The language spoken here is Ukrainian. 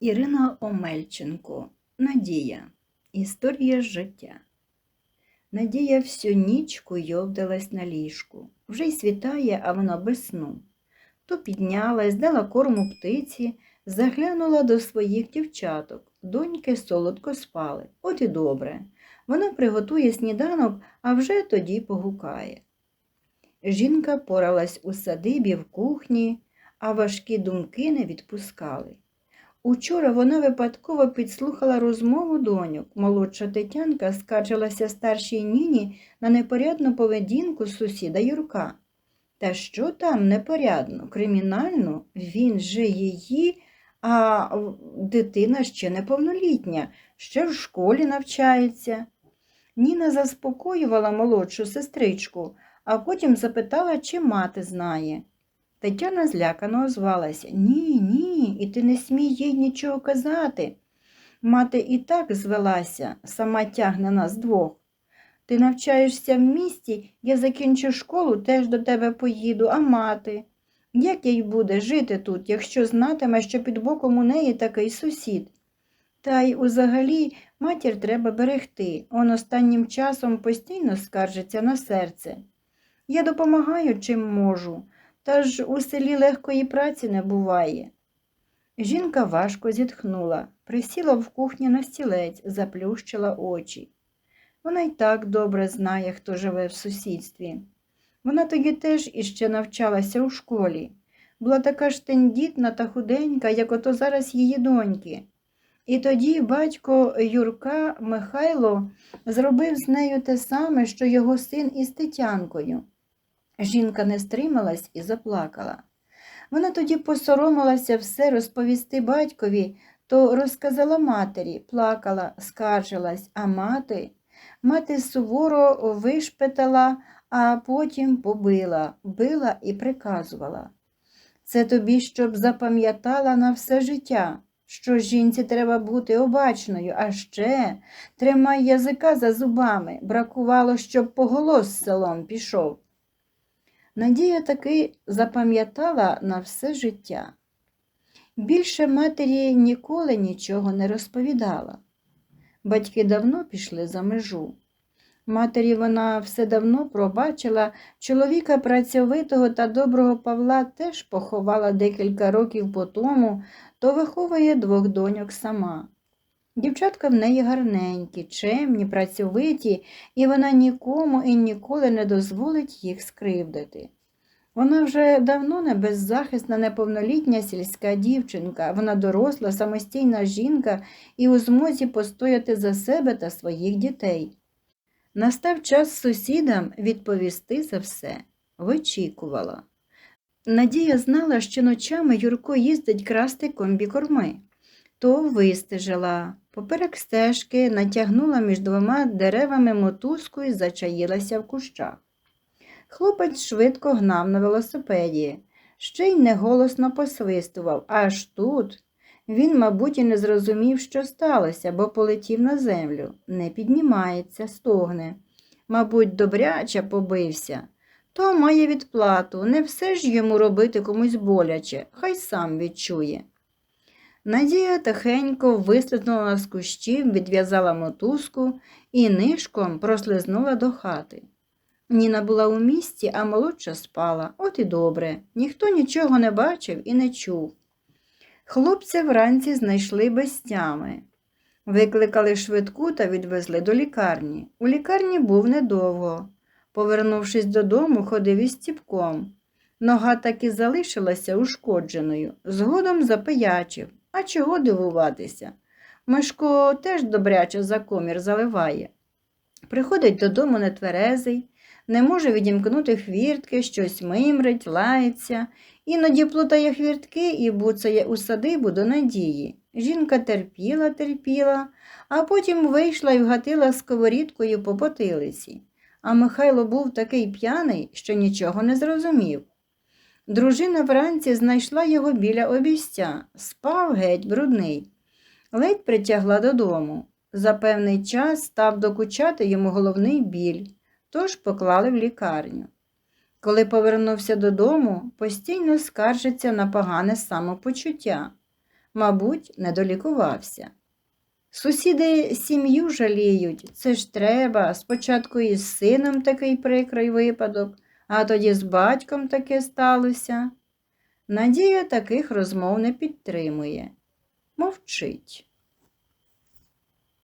Ірина Омельченко. Надія. Історія життя. Надія всю ніч куйовдалась на ліжку. Вже й світає, а вона без сну. То піднялась, дала корму птиці, заглянула до своїх дівчаток. Доньки солодко спали. От і добре. Вона приготує сніданок, а вже тоді погукає. Жінка поралась у садибі в кухні, а важкі думки не відпускали. Учора вона випадково підслухала розмову доньок. Молодша Тетянка скаржилася старшій Ніні на непорядну поведінку сусіда Юрка. Та що там непорядно, кримінально, він же її, а дитина ще неповнолітня, ще в школі навчається. Ніна заспокоювала молодшу сестричку, а потім запитала, чи мати знає. Тетяна злякано озвалася. Ні, ні, і ти не смій їй нічого казати. Мати і так звелася, сама тягне нас двох. Ти навчаєшся в місті, я закінчу школу, теж до тебе поїду, а мати. Як їй буде жити тут, якщо знатиме, що під боком у неї такий сусід? Та й узагалі матір треба берегти. Он останнім часом постійно скаржиться на серце. Я допомагаю, чим можу. Та ж у селі легкої праці не буває. Жінка важко зітхнула, присіла в кухні на стілець, заплющила очі. Вона й так добре знає, хто живе в сусідстві. Вона тоді теж іще навчалася у школі. Була така ж тендітна та худенька, як ото зараз її доньки. І тоді батько Юрка Михайло зробив з нею те саме, що його син із Тетянкою. Жінка не стрималась і заплакала. Вона тоді посоромилася все розповісти батькові, то розказала матері, плакала, скаржилась, а мати. Мати суворо вишпитала, а потім побила, била і приказувала. Це тобі, щоб запам'ятала на все життя, що жінці треба бути обачною, а ще тримай язика за зубами, бракувало, щоб поголос з селом пішов. Надія таки запам'ятала на все життя. Більше матері ніколи нічого не розповідала. Батьки давно пішли за межу. Матері вона все давно пробачила, чоловіка працьовитого та доброго Павла теж поховала декілька років по тому, то виховує двох доньок сама. Дівчатка в неї гарненькі, чемні, працьовиті, і вона нікому і ніколи не дозволить їх скривдити. Вона вже давно не беззахисна, неповнолітня сільська дівчинка, вона доросла, самостійна жінка і у змозі постояти за себе та своїх дітей. Настав час сусідам відповісти за все, вичікувала. Надія знала, що ночами Юрко їздить красти комбікорми. То вистежила, поперек стежки натягнула між двома деревами мотузку і зачаїлася в кущах. Хлопець швидко гнав на велосипеді, ще й неголосно посвистував, аж тут. Він, мабуть, і не зрозумів, що сталося, бо полетів на землю, не піднімається, стогне. Мабуть, добряче побився. То має відплату, не все ж йому робити комусь боляче, хай сам відчує. Надія тихенько вислизнула з кущів, відв'язала мотузку і нишком прослизнула до хати. Ніна була у місті, а молодша спала, от і добре, ніхто нічого не бачив і не чув. Хлопця вранці знайшли без тями. Викликали швидку та відвезли до лікарні. У лікарні був недовго. Повернувшись додому, ходив із ціпком. Нога так і залишилася ушкодженою, згодом запиячив. А чого дивуватися? Мишко теж добряче за комір заливає. Приходить додому нетверезий, не може відімкнути хвіртки, щось мимрить, лається, іноді плутає хвіртки і буцає у садибу до надії. Жінка терпіла, терпіла, а потім вийшла і вгатила сковорідкою по потилиці. А Михайло був такий п'яний, що нічого не зрозумів. Дружина вранці знайшла його біля обістя, спав геть брудний. Ледь притягла додому. За певний час став докучати йому головний біль, тож поклали в лікарню. Коли повернувся додому, постійно скаржиться на погане самопочуття. мабуть, не долікувався. Сусіди сім'ю жаліють, це ж треба. Спочатку із сином такий прикрий випадок, а тоді з батьком таке сталося. Надія таких розмов не підтримує, мовчить.